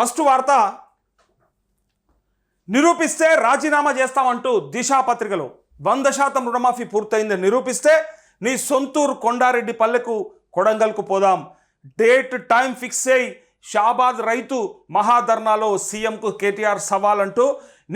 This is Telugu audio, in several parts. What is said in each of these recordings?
ఫస్ట్ వార్త నిరూపిస్తే రాజీనామా చేస్తామంటూ దిశా పత్రికలో వంద శాతం రుణమాఫీ పూర్తయిందని నిరూపిస్తే నీ సొంతూరు కొండారెడ్డి పల్లెకు కొడంగల్కు పోదాం. డేట్ టైం ఫిక్స్ అయి షాబాద్ రైతు మహాధర్నాలో సీఎంకు కేటీఆర్ సవాల్ అంటూ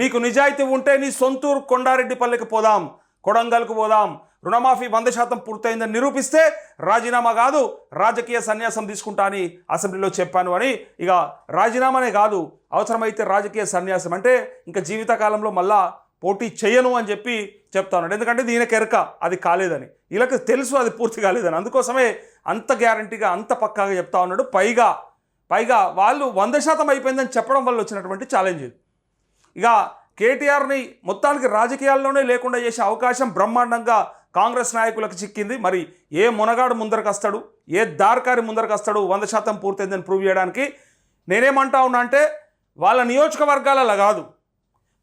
నీకు నిజాయితీ ఉంటే నీ సొంతూరు కొండారెడ్డి పల్లెకు పోదాం. కొడంగల్కు పోదాం. రుణమాఫీ వంద శాతం పూర్తయిందని నిరూపిస్తే రాజీనామా కాదు రాజకీయ సన్యాసం తీసుకుంటా అని అసెంబ్లీలో చెప్పాను అని. ఇక రాజీనామానే కాదు అవసరమైతే రాజకీయ సన్యాసం అంటే ఇంకా జీవితకాలంలో మళ్ళా పోటీ చేయను అని చెప్పి చెప్తా ఉన్నాడు ఎందుకంటే దీనికి ఎరక అది కాలేదని. వీళ్ళకి తెలుసు అది పూర్తి కాలేదని. అందుకోసమే అంత గ్యారంటీగా అంత పక్కాగా చెప్తా ఉన్నాడు. పైగా పైగా వాళ్ళు వంద శాతం అయిపోయిందని చెప్పడం వల్ల వచ్చినటువంటి ఛాలెంజ్ ఇది. ఇక కేటీఆర్ని మొత్తానికి రాజకీయాల్లోనే లేకుండా చేసే అవకాశం బ్రహ్మాండంగా కాంగ్రెస్ నాయకులకు చిక్కింది. మరి ఏ మునగాడు ముందరకు వస్తాడు? ఏ దార్కారి ముందరకు వస్తాడు? వంద శాతం పూర్తయిందని ప్రూవ్ చేయడానికి నేనేమంటా ఉన్నా అంటే వాళ్ళ నియోజకవర్గాలలో కాదు.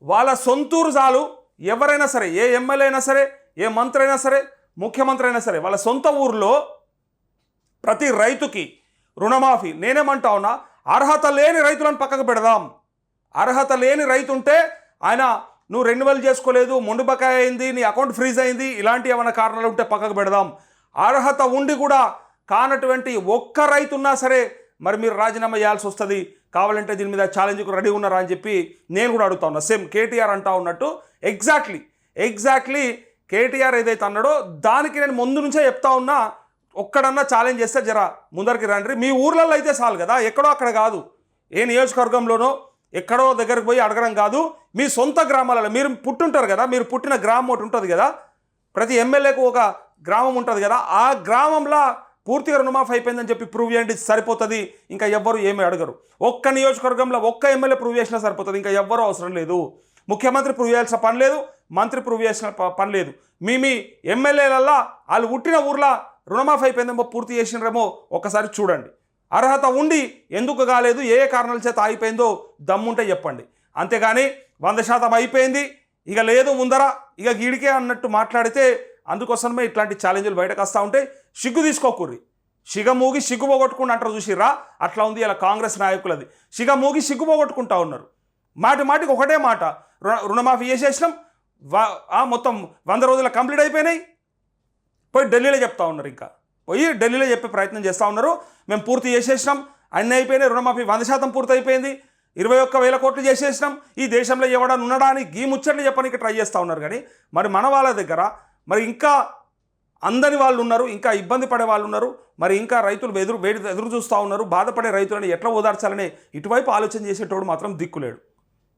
వాళ్ళ సొంతూరు చాలు. ఎవరైనా సరే ఏ ఎమ్మెల్యే అయినా సరే ఏ మంత్రి అయినా సరే ముఖ్యమంత్రి అయినా సరే వాళ్ళ సొంత ఊర్లో ప్రతి రైతుకి రుణమాఫీ. నేనేమంటా ఉన్నా అర్హత లేని రైతులను పక్కకు పెడదాం. అర్హత లేని రైతు ఉంటే ఆయన నువ్వు రెన్యువల్ చేసుకోలేదు మొండు బకాయి అయింది నీ అకౌంట్ ఫ్రీజ్ అయింది ఇలాంటి ఏమైనా కారణాలు ఉంటే పక్కకు పెడదాం. అర్హత ఉండి కూడా కానటువంటి ఒక్క రైతు ఉన్నా సరే మరి మీరు రాజీనామా చేయాల్సి వస్తుంది. కావాలంటే దీని మీద ఛాలెంజ్కు రెడీ ఉన్నారా అని చెప్పి నేను కూడా అడుగుతా ఉన్నా. సేమ్ కేటీఆర్ అంటా ఉన్నట్టు ఎగ్జాక్ట్లీ ఎగ్జాక్ట్లీ కేటీఆర్ ఏదైతే అన్నాడో దానికి నేను ముందు నుంచే చెప్తా ఉన్నా. ఒక్కడన్నా ఛాలెంజ్ చేస్తే జర ముందరికి రండి. మీ ఊర్లలో అయితే చాలు కదా ఎక్కడో అక్కడ కాదు. ఏ నియోజకవర్గంలోనో ఎక్కడో దగ్గరకు పోయి అడగడం కాదు మీ సొంత గ్రామాలలో మీరు పుట్టుంటారు కదా మీరు పుట్టిన గ్రామం ఒకటి ఉంటుంది కదా ప్రతి ఎమ్మెల్యేకు ఒక గ్రామం ఉంటుంది కదా ఆ గ్రామంలో పూర్తిగా రుణమాఫీ అయిపోయిందని చెప్పి ప్రూవ్ చేయండి సరిపోతుంది. ఇంకా ఎవ్వరు ఏమీ అడగరు. ఒక్క నియోజకవర్గంలో ఒక్క ఎమ్మెల్యే ప్రూవ్ చేసినా సరిపోతుంది ఇంకా ఎవ్వరూ అవసరం లేదు. ముఖ్యమంత్రి ప్రూవ్ చేయాల్సిన పని లేదు మంత్రి ప్రూవ్ చేసిన ప- పని లేదు. మీ మీ ఎమ్మెల్యేలల్లా వాళ్ళు పుట్టిన ఊర్లో రుణమాఫీ అయిపోయిందేమో పూర్తి చేసినరేమో ఒకసారి చూడండి. అర్హత ఉండి ఎందుకు కాలేదు ఏ ఏ కారణాల చేత ఆగిపోయిందో దమ్ముంటే చెప్పండి. అంతేగాని వంద శాతం అయిపోయింది ఇక లేదు ముందర ఇక గీడికే అన్నట్టు మాట్లాడితే అందుకోసమే ఇట్లాంటి ఛాలెంజ్లు బయటకు వస్తూ ఉంటే సిగ్గు తీసుకోకూర్రి. సిగమూగి సిగ్గు పోగొట్టుకుని అంటారు చూసిర్రా? అట్లా ఉంది ఇలా కాంగ్రెస్ నాయకులది. సిగమూగి సిగ్గు పోగొట్టుకుంటా ఉన్నారు. మాటి మాటికి ఒకటే మాట రుణ రుణమాఫీ చేసేసినాం వా- మొత్తం వంద రోజుల కంప్లీట్ అయిపోయినాయి. పోయి ఢిల్లీలో చెప్తా ఉన్నారు ఇంకా. పోయి ఢిల్లీలో చెప్పే ప్రయత్నం చేస్తూ ఉన్నారు. మేము పూర్తి చేసేసినాం. అన్నీ అయిపోయినాయి. రుణమాఫీ వంద శాతం పూర్తి అయిపోయింది ఇరవై ఒక్క వేల కోట్లు చేసేసినాం. ఈ దేశంలో ఎవడని ఉండడానికి గీ ముచ్చట్లు చెప్పడానికి ట్రై చేస్తూ ఉన్నారు కానీ మరి మన వాళ్ళ దగ్గర మరి ఇంకా అందని వాళ్ళు ఉన్నారు ఇంకా ఇబ్బంది పడే వాళ్ళు ఉన్నారు మరి ఇంకా రైతులు ఎదురు వేడి ఎదురు చూస్తూ ఉన్నారు బాధపడే రైతులని ఎట్లా ఓదార్చాలని ఇటువైపు ఆలోచన చేసేటోడు మాత్రం దిక్కులేడు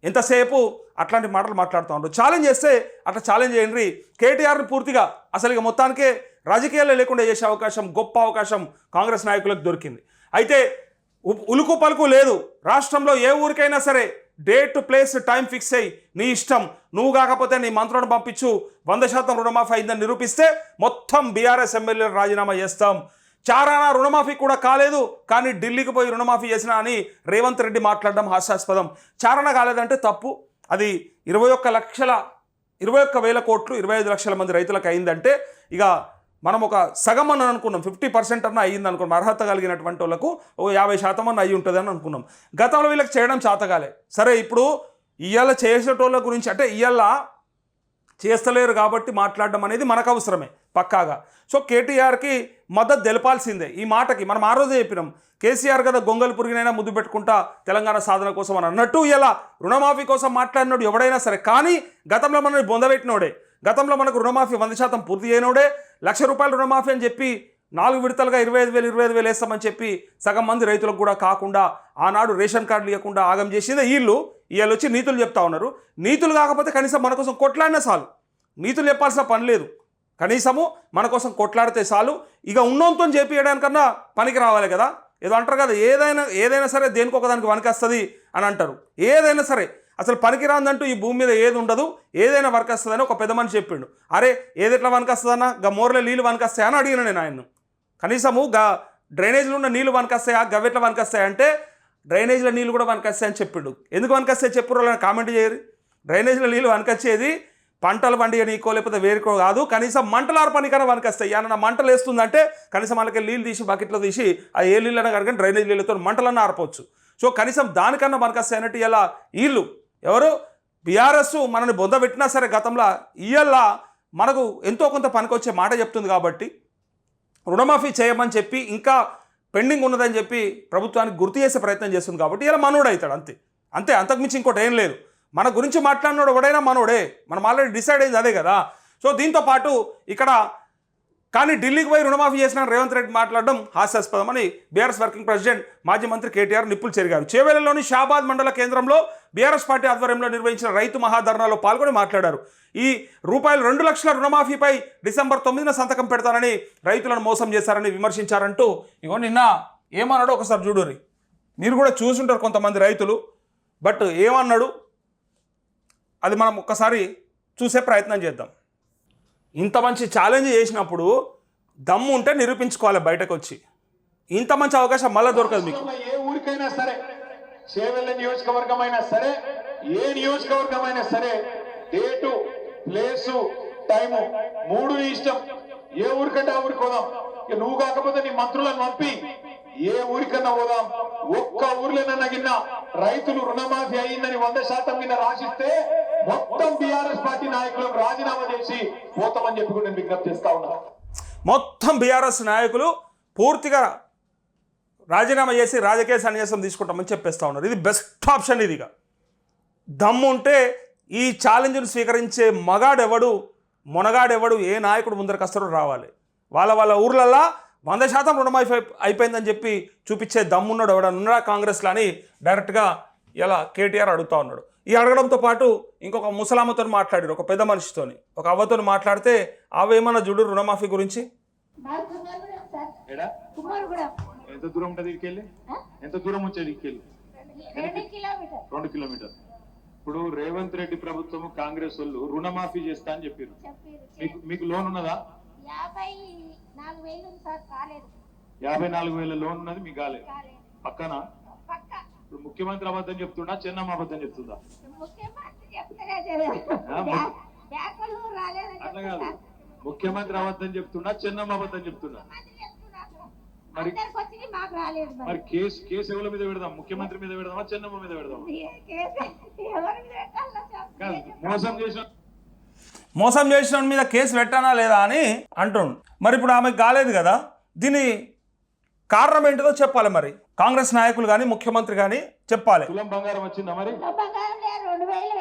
ఎంతసేపు అట్లాంటి మాటలు మాట్లాడుతూ ఉన్నారు? ఛాలెంజ్ చేస్తే అట్లా ఛాలెంజ్ చేయండి. కేటీఆర్ని పూర్తిగా అసలు ఇక మొత్తానికే రాజకీయాల్లో లేకుండా చేసే అవకాశం గొప్ప అవకాశం కాంగ్రెస్ నాయకులకు దొరికింది. అయితే ఉ- ఉలుకు పలుకు లేదు. రాష్ట్రంలో ఏ ఊరికైనా సరే డేట్ ప్లేస్ టైం ఫిక్స్ అయ్యి నీ ఇష్టం నువ్వు కాకపోతే నీ మంత్రులను పంపించు వంద శాతం రుణమాఫీ అయిందని నిరూపిస్తే మొత్తం బీఆర్ఎస్ ఎమ్మెల్యేలు రాజీనామా చేస్తాం. చారానా రుణమాఫీ కూడా కాలేదు కానీ ఢిల్లీకి పోయి రుణమాఫీ చేసినా అని రేవంత్ రెడ్డి మాట్లాడడం హాస్యాస్పదం. చారణ కాలేదంటే తప్పు. అది ఇరవై ఒక్క లక్షల ఇరవై ఒక్క వేల కోట్లు ఇరవై ఐదు లక్షల మంది రైతులకు అయిందంటే ఇక మనం ఒక సగం అని అనుకున్నాం ఫిఫ్టీ పర్సెంట్ అన్న అయ్యింది అనుకున్నాం అర్హత కలిగినటువంటి వాళ్ళకు ఓ యాభై శాతం అన్న అయ్యి ఉంటుంది అని అనుకున్నాం. గతంలో వీళ్ళకి చేయడం చేతగాలే. సరే ఇప్పుడు ఇవాళ చేసేటోళ్ళ గురించి అంటే ఇవాళ చేస్తలేరు కాబట్టి మాట్లాడడం అనేది మనకు అవసరమే పక్కాగా. సో కేటీఆర్కి మద్దతు తెలపాల్సిందే ఈ మాటకి. మనం ఆ రోజే చెప్పినాం కేసీఆర్ కదా గొంగలు పురిగినైనా ముద్దు పెట్టుకుంటా తెలంగాణ సాధన కోసం అని అన్నట్టు ఇలా రుణమాఫీ కోసం మాట్లాడినాడు ఎవడైనా సరే. కానీ గతంలో మనల్ని బొందబెట్టినోడే గతంలో మనకు రుణమాఫీ వంద శాతం పూర్తి చేయనోడే లక్ష రూపాయలు రుణమాఫీ అని చెప్పి నాలుగు విడతలుగా ఇరవై ఐదు వేలు ఇరవై ఐదు వేలు వేస్తామని చెప్పి సగం మంది రైతులకు కూడా కాకుండా ఆనాడు రేషన్ కార్డులు ఇవ్వకుండా ఆగం చేసిందే వీళ్ళు. వీళ్ళు వచ్చి నీతులు చెప్తా ఉన్నారు. నీతులు కాకపోతే కనీసం మన కోసం కొట్లాడినా చాలు. నీతులు చెప్పాల్సిన పని లేదు. కనీసము మన కోసం కొట్లాడితే చాలు. ఇక ఉన్నంతో చేపియడానికన్నా పనికి రావాలి కదా. ఏదో అంటారు కదా ఏదైనా ఏదైనా సరే దేనికి ఒకదానికి వస్తుంది అని అంటారు. ఏదైనా సరే అసలు పనికిరాందంటూ ఈ భూమి మీద ఏది ఉండదు ఏదైనా వర్క్ వస్తుందని ఒక పెద్ద మనిషి చెప్పిండు. అరే ఏది ఎట్లా వనకొస్తుందన్నా గా మోర్లే నీళ్ళు వనకొస్తాయి అని అడిగిన నేను ఆయన్ను. కనీసము గా డ్రైనేజ్లో ఉన్న నీళ్ళు వనకొస్తాయా గవ్వెట్ల వనకొస్తాయా అంటే డ్రైనేజ్లో నీళ్ళు కూడా వనకొస్తాయని చెప్పిండు. ఎందుకు వనకొస్తాయి చెప్పు వాళ్ళని కామెంట్ చేయరు. డ్రైనేజ్లో నీళ్ళు వనకొచ్చేది పంటలు పండియనీకో లేకపోతే వేరుకో కాదు. కనీసం మంటలు ఆర్పనికైనా వనకొస్తాయి ఏమన్నా మంటలు వేస్తుందంటే కనీసం వాళ్ళకి నీళ్ళు తీసి బకెట్లో తీసి ఆ ఏ నీళ్ళైనా కనుక డ్రైనేజ్ నీళ్ళతో మంటలన్నా ఆర్పవచ్చు సో కనీసం దానికన్నా మనకు అన్నట్టు ఇలా వీళ్ళు ఎవరు? బీఆర్ఎస్ మనని బొంద పెట్టినా సరే గతంలో ఇయల్లా మనకు ఎంతో కొంత పనికొచ్చే మాట చెప్తుంది కాబట్టి రుణమాఫీ చేయమని చెప్పి ఇంకా పెండింగ్ ఉన్నదని చెప్పి ప్రభుత్వానికి గుర్తు చేసే ప్రయత్నం చేస్తుంది కాబట్టి ఇలా మనోడు అవుతాడు అంతే. అంతే అంతకుమించి ఇంకోటి ఏం లేదు. మన గురించి మాట్లాడినోడు ఎవడైనా మనోడే. మనం ఆల్రెడీ డిసైడ్ అయింది అదే కదా. సో దీంతో పాటు ఇక్కడ కానీ ఢిల్లీకి పోయి రుణమాఫీ చేసిన రేవంత్ రెడ్డి మాట్లాడడం హాస్యాస్పదమని బీఆర్ఎస్ వర్కింగ్ ప్రెసిడెంట్ మాజీ మంత్రి కేటీఆర్ నిప్పులు చెరిగారు. చేవేలలోని షాబాద్ మండల కేంద్రంలో బీఆర్ఎస్ పార్టీ ఆధ్వర్యంలో నిర్వహించిన రైతు మహాధర్నాలో పాల్గొని మాట్లాడారు. ఈ రూపాయలు రెండు లక్షల రుణమాఫీపై డిసెంబర్ తొమ్మిదిన సంతకం పెడతానని రైతులను మోసం చేశారని విమర్శించారంటూ ఇగో నిన్న ఏమన్నాడో ఒకసారి చూడురి మీరు కూడా చూసుంటారు కొంతమంది రైతులు. బట్ ఏమన్నాడు? అది మనం ఒక్కసారి చూసే ప్రయత్నం చేద్దాం. ఇంత మంచి ఛాలెంజ్ చేసినప్పుడు దమ్ము ఉంటే నిరూపించుకోవాలి బయటకు వచ్చి ఇంత మంచి అవకాశం మళ్ళీ దొరకదు మీకు. ఏ ఊరికైనా సరే చేవెళ్ళ నియోజకవర్గం అయినా సరే ఏ నియోజకవర్గం అయినా సరే డేటు ప్లేసు టైము మూడు ఇష్టం. ఏ ఊరికంటే ఆ ఊరికి పోదాం. ఇక నువ్వు కాకపోతే నీ మంత్రులను పంపి ఏ ఊరికన్నా పోదాం. ఒక్క ఊర్లోనన్నా గిన్న రైతులు రుణమాఫీ అయ్యిందని వంద శాతం కింద రాసిస్తే మొత్తం బీఆర్ఎస్ పార్టీ నాయకులకు రాజీనామా చేసి పోతామని చెప్పి కూడా నేను విజ్ఞప్తి చేస్తా ఉన్నా. మొత్తం బీఆర్ఎస్ నాయకులు పూర్తిగా రాజీనామా చేసి రాజకీయ సన్యాసం తీసుకుంటామని చెప్పేస్తా ఉన్నారు. ఇది బెస్ట్ ఆప్షన్ ఇది ఇక. దమ్ము ఉంటే ఈ ఛాలెంజ్ను స్వీకరించే మగాడెవడు మొనగాడెవడు ఏ నాయకుడు ముందరకు వస్తారో రావాలి? వాళ్ళ వాళ్ళ ఊర్లల్లా వంద శాతం రుణమాఫీ అయిపోయిందని చెప్పి చూపించే దమ్మున్నాడు ఎవడన్నా ఉన్నాడా కాంగ్రెస్లో అని డైరెక్ట్గా ఇలా కేటీఆర్ అడుగుతా ఉన్నాడు. ఈ అడగడంతో పాటు ఇంకొక ముసలామతో మాట్లాడారు ఒక పెద్ద మనిషితోని. ఒక అవ్వతో మాట్లాడితే అవేమన్నా చూడు రుణమాఫీ గురించి? మాది కుమారుగూడెం సార్ ఏడా? కుమారుగూడెం ఎంత దూరం ఉంటుంది ఇక్కడికి? ఎంత దూరం వచ్చేది ఇక్కడికి రెండు కిలోమీటర్. ఇప్పుడు రేవంత్ రెడ్డి ప్రభుత్వం కాంగ్రెస్ వాళ్ళు రుణమాఫీ చేస్తా అని చెప్పారు మీకు మీకు లోన్ ఉన్నదా? యాభై నాలుగు వేలు లోన్ ఉన్నది మీకు కాలేదు. పక్కన? పక్క. ఇప్పుడు ముఖ్యమంత్రి అబద్ధం చెప్తున్నా చెన్నమ్మ అబద్ధం చెప్తుందా? అట్లా. కాదు. ముఖ్యమంత్రి అబద్ధం చెప్తున్నా చెన్నమ్మ అబద్ధం చెప్తున్నారు. మరి- మరి. కేసు కేసు ఎవరి మీద పెడదాం? ముఖ్యమంత్రి మీద పెడదామా చెన్నమ్మ మీద పెడదామా. కాదు మోసం చేసిన మోసం చేసిన మీద కేసు పెట్టానా లేదా అని అంటుండు. మరి ఇప్పుడు ఆమెకు కాలేదు కదా దీని కారణం ఏంటిదో చెప్పాలి మరి. కాంగ్రెస్ నాయకులు కానీ ముఖ్యమంత్రి కానీ చెప్పాలి. తులం బంగారం వచ్చిందా మరి? రెండు వేలు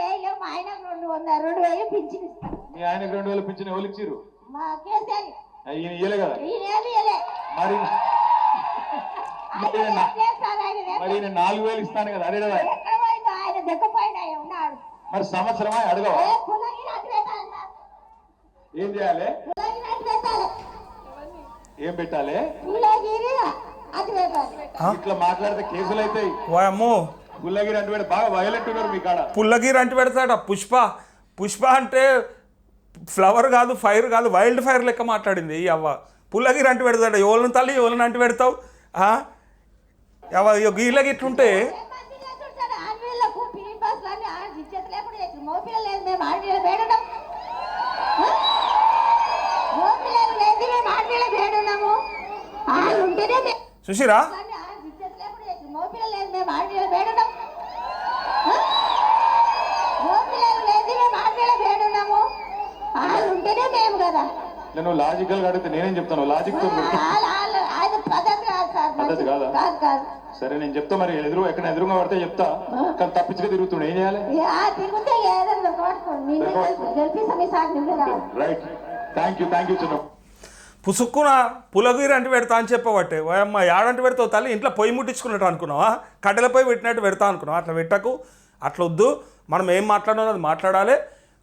మా ఆయనకు రెండు వందలు రెండు వేలు పింఛన్ ఇస్తాను. మీ ఆయనకు రెండు వేలు పింఛన్ ఎవరు ఇచ్చిర్రు? మా కేసీఆర్ ఈయన ఇయ్యలే కదా? ఈయన ఏమి ఇయ్యలే. మరి? ఆయన మరి ఈయన నా- ఏం చేస్తాడు? ఆయన ఏం మరి ఈయన నాలుగు వేలు ఇస్తాను కదా అదే కదా ఎక్కడ పోయిందో ఆయన దిక్కపోయిన ఆయన ఉన్నాడు. మరి సంవత్సరమా అడగవా? ఏ కులకి నాకు పెట్టాలి ఏం చేయాలి? కులకి నాకు పెట్టాలి ఏం పెట్టాలి? ఇట్లా మాట్లాడితే కేసులు అవుతాయి వాయమ్మో గుల్లగిరి అంటే వీడు బాగా వైలెంట్ ఉన్నారు మీ కాడ. పుల్లగీర అంటే పెడతాడ పుష్ప. పుష్ప అంటే ఫ్లవర్ కాదు ఫైర్ కాదు వైల్డ్ ఫైర్ లెక్క మాట్లాడింది ఈ అవ్వ. పుల్లగీర అంటే పెడతాడు ఎవరిని తల్లి ఎవరిని అంటే పెడతావు? ఆ? అవ్వ గీళ్ళకి ఇట్లుంటే. ఉంటేనే మేము సుశీరా నేను లాజికల్గా అడిగితే నేనేం చెప్తాను? లాజిక్తో పద్ధతి కాదు సార్ నేను చెప్తా మరి. ఎదురు ఎక్కడ ఎదురుగా పడితే చెప్తా. కానీ తప్పించుగా తిరుగుతుండే. ఏం చేయాలి? Right. Thank you thank you చిన్న పుసుక్కున పులగీర అంటే పెడతా అని చెప్పబట్టే. అమ్మ యాడంటే పెడతావు తల్లి? ఇంట్లో పొయ్యి ముట్టించుకున్నట్టు అనుకున్నావా? కట్టెల పొయ్యి పెట్టినట్టు పెడతా అనుకున్నావా? అట్లా పెట్టకు అట్లా వద్దు. మనం ఏం మాట్లాడాలో అది మాట్లాడాలి.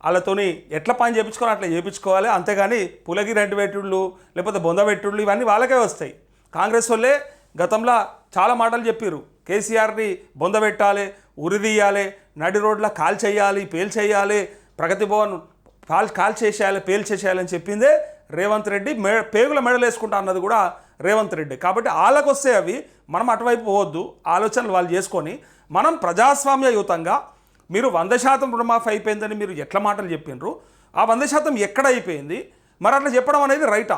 వాళ్ళతోని ఎట్లా పని చేయించుకోవాలి అట్లా చేయించుకోవాలి అంతేగాని పులగిరి అంటి పెట్టుళ్ళు లేకపోతే బొంద పెట్టుళ్ళు ఇవన్నీ వాళ్ళకే వస్తాయి. కాంగ్రెస్ వాళ్ళే గతంలో చాలా మాటలు చెప్పారు కేసీఆర్ని బొంద పెట్టాలి ఉరిదీయాలి నడి రోడ్ల కాల్ చేయాలి పేల్ చేయాలి ప్రగతి భవన్ కాల్ కాల్ చేసేయాలి పేల్ చేసేయాలని చెప్పిందే రేవంత్ రెడ్డి మె పేగుల మెడలు వేసుకుంటా అన్నది కూడా రేవంత్ రెడ్డి. కాబట్టి వాళ్ళకు వస్తే అవి మనం అటువైపు పోవద్దు ఆలోచనలు వాళ్ళు చేసుకొని మనం ప్రజాస్వామ్యయుతంగా మీరు వంద శాతం రుణమాఫీ అయిపోయిందని మీరు ఎట్లా మాటలు చెప్పిండ్రు ఆ వంద శాతం ఎక్కడ అయిపోయింది? మరి అట్లా చెప్పడం అనేది రైటా?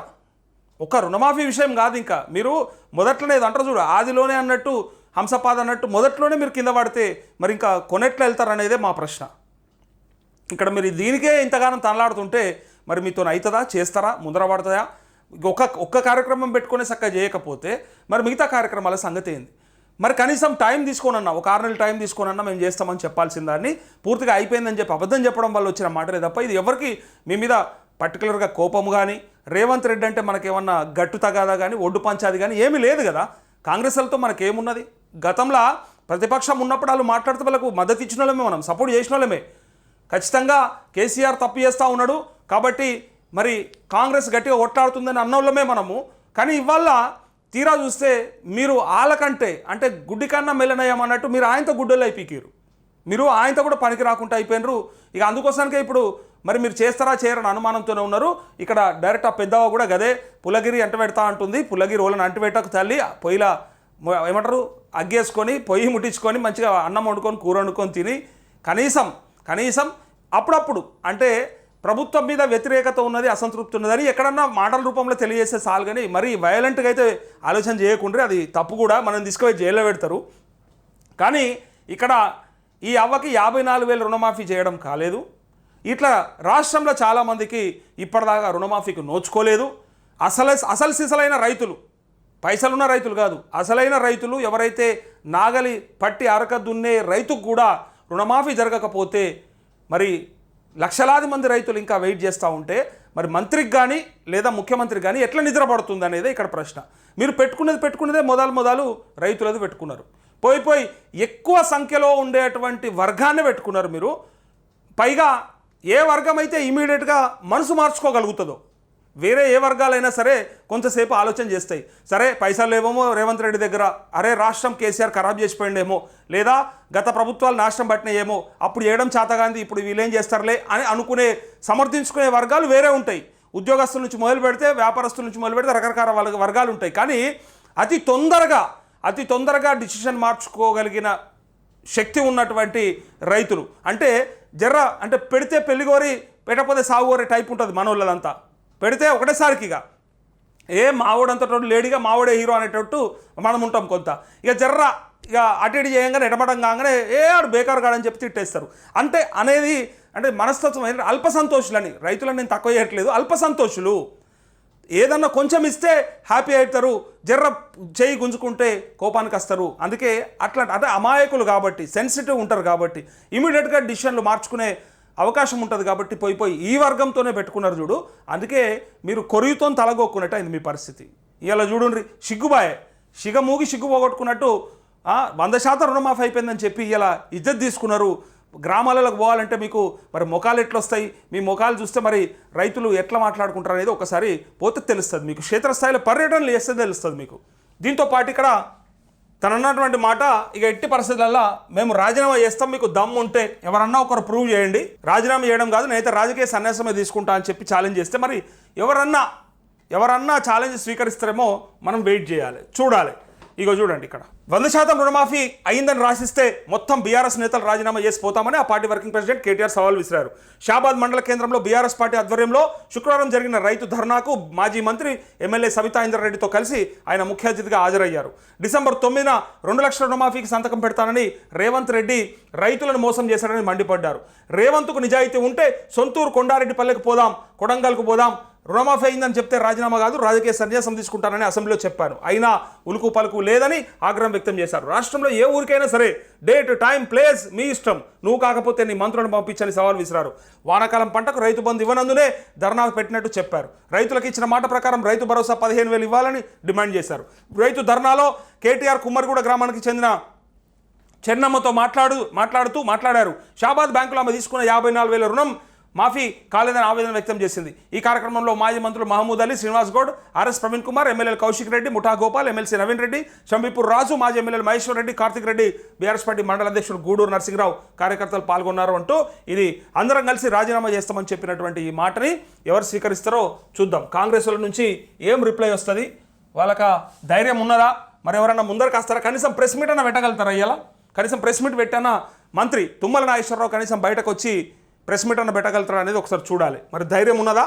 ఒక రుణమాఫీ విషయం కాదు ఇంకా. మీరు మొదట్లోనే ఇది అంటారు చూడు ఆదిలోనే అన్నట్టు హంసపాద అన్నట్టు మొదట్లోనే మీరు కింద పడితే మరి ఇంకా కొనెట్లు వెళ్తారనేదే మా ప్రశ్న. ఇక్కడ మీరు దీనికే ఇంతగానం తనలాడుతుంటే మరి మీతో అవుతుందా చేస్తారా? ముందర పడుతుందా ఒక్క ఒక్క కార్యక్రమం పెట్టుకునే చక్కగా చేయకపోతే మరి మిగతా కార్యక్రమాల సంగతి ఏంది? మరి కనీసం టైం తీసుకోనన్నా ఒక ఆరు నెలలు టైం తీసుకోనన్నా మేము చేస్తామని చెప్పాల్సిన దాన్ని పూర్తిగా అయిపోయిందని చెప్పి అబద్ధం చెప్పడం వల్ల వచ్చిన మాటలే తప్ప ఇది ఎవరికి మీ మీద పర్టికులర్గా కోపం కానీ రేవంత్ రెడ్డి అంటే మనకేమన్నా గట్టు తగాదా కానీ ఒడ్డు పంచాది కానీ ఏమీ లేదు కదా? కాంగ్రెస్ వాళ్ళతో మనకేమున్నది? గతంలో ప్రతిపక్షం ఉన్నప్పుడు వాళ్ళు మాట్లాడితే వాళ్ళకు మద్దతు ఇచ్చిన వాళ్ళమే మనం సపోర్ట్ చేసిన వాళ్ళమే. ఖచ్చితంగా కేసీఆర్ తప్పు చేస్తూ ఉన్నాడు కాబట్టి మరి కాంగ్రెస్ గట్టిగా ఒట్లాడుతుందని అన్నోళ్ళమే మనము. కానీ ఇవాళ తీరా చూస్తే మీరు వాళ్ళకంటే అంటే గుడ్డి కన్నా మెల్లనయ్యామన్నట్టు మీరు ఆయనతో గుడ్డలు అయిపోయారు మీరు ఆయనతో కూడా పనికి రాకుండా అయిపోయినారు. ఇక అందుకోసానికే ఇప్పుడు మరి మీరు చేస్తారా చేయరని అనుమానంతోనే ఉన్నారు. ఇక్కడ డైరెక్ట్ ఆ పెద్దవ కూడా గదే పులగిరి అంట పెడతా అంటుంది. పులగిరి వాళ్ళని అంటు పెట్టకు తల్లి పొయ్యిలా ఏమంటారు అగ్గేసుకొని పొయ్యి ముట్టించుకొని మంచిగా అన్నం వండుకొని కూర వండుకొని తిని కనీసం కనీసం అప్పుడప్పుడు అంటే ప్రభుత్వం మీద వ్యతిరేకత ఉన్నది అసంతృప్తి ఉన్నదని ఎక్కడన్నా మాటల రూపంలో తెలియజేస్తే చాలు కానీ మరీ వైలెంట్గా అయితే ఆలోచన చేయకుండా అది తప్పు కూడా. మనం తీసుకుపోయి జైల్లో పెడతారు. కానీ ఇక్కడ ఈ అవ్వకి యాభై నాలుగు వేలు రుణమాఫీ చేయడం కాలేదు. ఇట్లా రాష్ట్రంలో చాలామందికి ఇప్పటిదాకా రుణమాఫీకి నోచుకోలేదు. అసలు అసలు సిసలైన రైతులు పైసలున్న రైతులు కాదు అసలైన రైతులు ఎవరైతే నాగలి పట్టి అరక దున్నే రైతుకు కూడా రుణమాఫీ జరగకపోతే మరి లక్షలాది మంది రైతులు ఇంకా వెయిట్ చేస్తూ ఉంటే మరి మంత్రికి కానీ లేదా ముఖ్యమంత్రికి కానీ ఎట్లా నిద్రపడుతుంది అనేది ఇక్కడ ప్రశ్న. మీరు పెట్టుకున్నది పెట్టుకున్నదే మొదలు మొదలు రైతులది పెట్టుకున్నారు. పోయి పోయి ఎక్కువ సంఖ్యలో ఉండేటువంటి వర్గాన్ని పెట్టుకున్నారు మీరు. పైగా ఏ వర్గం అయితే ఇమీడియట్గా మనసు మార్చుకోగలుగుతుందో వేరే ఏ వర్గాలైనా సరే కొంతసేపు ఆలోచన చేస్తాయి. సరే పైసలు లేవేమో రేవంత్ రెడ్డి దగ్గర అరే రాష్ట్రం కేసీఆర్ ఖరాబ్ చేసిపోయిండేమో లేదా గత ప్రభుత్వాలు నాశనం పట్టినాయేమో అప్పుడు ఏడం చేతగాంది ఇప్పుడు వీళ్ళేం చేస్తారులే అని అనుకునే సమర్థించుకునే వర్గాలు వేరే ఉంటాయి. ఉద్యోగస్తుల నుంచి మొదలు పెడితే వ్యాపారస్తుల నుంచి మొదలు పెడితే రకరకాల వర్గాలు ఉంటాయి. కానీ అతి తొందరగా అతి తొందరగా డిసిషన్ మార్చుకోగలిగిన శక్తి ఉన్నటువంటి రైతులు. అంటే జర్ర అంటే పెడితే పెళ్ళిగోరి పెట్టకపోతే సాగుగోరే టైప్ ఉంటుంది మనోళ్ళదంతా. పెడితే ఒకటేసారికిగా. ఏ మావోడంతటోడు లేడీగా మావోడే హీరో అనేటట్టు మనం ఉంటాం కొంత. ఇక జర్ర ఇక అటు ఇటు చేయంగానే ఎడమడం కాగానే ఏ ఆడు బేకార్ కాడని చెప్పి తిట్టేస్తారు. అంటే అనేది అంటే మనస్తత్వం ఏంటంటే అల్ప సంతోషులని రైతులను నేను తక్కువ చేయట్లేదు అల్ప సంతోషులు ఏదన్నా కొంచెం ఇస్తే హ్యాపీ అవుతారు జర్ర చేయి గుంజుకుంటే కోపానికి వస్తారు. అందుకే అట్లా అంటే అమాయకులు కాబట్టి సెన్సిటివ్ ఉంటారు కాబట్టి ఇమీడియట్గా డిసిషన్లు మార్చుకునే అవకాశం ఉంటుంది కాబట్టి పోయి పోయి ఈ వర్గంతోనే పెట్టుకున్నారు చూడు. అందుకే మీరు కొరియుతో తలగొక్కున్నట్టు అయింది మీ పరిస్థితి. ఇలా చూడండి సిగ్గుబాయే. సిగ మూగి సిగ్గు పోగొట్టుకున్నట్టు వంద శాతం రుణమాఫీ అయిపోయిందని చెప్పి ఇలా ఇజ్జత్ తీసుకున్నారు. గ్రామాలలోకి పోవాలంటే మీకు మరి మొఖాలు ఎట్లా వస్తాయి మీ మొఖాలు చూస్తే మరి రైతులు ఎట్లా మాట్లాడుకుంటారు అనేది ఒకసారి పోతే తెలుస్తుంది మీకు. క్షేత్రస్థాయిలో పర్యటనలు చేస్తే తెలుస్తుంది మీకు. దీంతో పాటు ఇక్కడ తను అన్నటువంటి మాట ఇక ఎట్టి పరిస్థితులలో మేము రాజీనామా చేస్తాం మీకు దమ్ము ఉంటే ఎవరన్నా ఒకరు ప్రూవ్ చేయండి. రాజీనామా చేయడం కాదు నేనైతే రాజకీయ సన్యాసమే తీసుకుంటా అని చెప్పి ఛాలెంజ్ చేస్తే మరి ఎవరన్నా ఎవరన్నా ఛాలెంజ్ స్వీకరిస్తారేమో మనం వెయిట్ చేయాలి చూడాలి. ఇగో చూడండి ఇక్కడ. వంద శాతం రుణమాఫీ అయిందని రాసిస్తే మొత్తం బీఆర్ఎస్ నేతలు రాజీనామా చేసి పోతామని ఆ పార్టీ వర్కింగ్ ప్రెసిడెంట్ కేటీఆర్ సవాల్ విసిరారు. షాబాద్ మండల కేంద్రంలో బీఆర్ఎస్ పార్టీ ఆధ్వర్యంలో శుక్రవారం జరిగిన రైతు ధర్నాకు మాజీ మంత్రి ఎమ్మెల్యే సవితా ఇంద్రారెడ్డితో కలిసి ఆయన ముఖ్య అతిథిగా హాజరయ్యారు. డిసెంబర్ తొమ్మిదిన రెండు లక్షల రుణమాఫీకి సంతకం పెడతానని రేవంత్ రెడ్డి రైతులను మోసం చేశాడని మండిపడ్డారు. రేవంత్కు నిజాయితీ ఉంటే సొంతూరు కొండారెడ్డి పల్లెకు పోదాం కొడంగల్కు పోదాం రుణమాఫీ అయిందని చెప్తే రాజీనామా కాదు రాజకీయ సన్యాసం తీసుకుంటానని అసెంబ్లీలో చెప్పారు. అయినా ఉలుకు పలుకు లేదని ఆగ్రహం వ్యక్తం చేశారు. రాష్ట్రంలో ఏ ఊరికైనా సరే డేట్ టైం ప్లేస్ మీ ఇష్టం. నువ్వు కాకపోతే నీ మంత్రులను పంపించని సవాల్ విసిరారు. వానాకాలం పంటకు రైతు బంధు ఇవ్వనందునే ధర్నా పెట్టినట్టు చెప్పారు. రైతులకు ఇచ్చిన మాట ప్రకారం రైతు భరోసా పదిహేను వేలు ఇవ్వాలని డిమాండ్ చేశారు. రైతు ధర్నాలో కేటీఆర్ కుమ్మరిగూడ గ్రామానికి చెందిన చెన్నమ్మతో మాట్లాడు మాట్లాడుతూ మాట్లాడారు. షాబాద్ బ్యాంకులో ఆమె తీసుకున్న యాభై నాలుగు వేల రుణం మాఫీ కాలేదని ఆవేదన వ్యక్తం చేసింది. ఈ కార్యక్రమంలో మాజీ మంత్రులు మహమూద్ అలీ శ్రీనివాస్ గౌడ్ ఆర్ఎస్ ప్రవీణ్ కుమార్ ఎమ్మెల్యేలు కౌశిక్ రెడ్డి ముఠా గోపాల్ ఎమ్మెల్సీ నవీన్ రెడ్డి షంబీపూర్ రాజు మాజీ ఎమ్మెల్యేలు మహేశ్వర్ రెడ్డి కార్తిక్ రెడ్డి బీఆర్ఎస్ పార్టీ మండల అధ్యక్షుడు గూడూరు నరసింహరావు కార్యకర్తలు పాల్గొన్నారు అంటూ ఇది అందరం కలిసి రాజీనామా చేస్తామని చెప్పినటువంటి ఈ మాటని ఎవరు స్వీకరిస్తారో చూద్దాం. కాంగ్రెస్ వాళ్ళ నుంచి ఏం రిప్లై వస్తుంది? వాళ్ళకి ధైర్యం ఉన్నదా? మరి ఎవరన్నా ముందరకు వస్తారా? కనీసం ప్రెస్ మీట్ అన్న పెట్టగలుగుతారా ఇలా కనీసం ప్రెస్ మీట్ పెట్టానా మంత్రి తుమ్మల నాగేశ్వరరావు కనీసం బయటకు వచ్చి ప్రెస్ మీట్ అన్న పెట్టగలుగుతారా అనేది ఒకసారి చూడాలి. మరి ధైర్యం ఉన్నదా?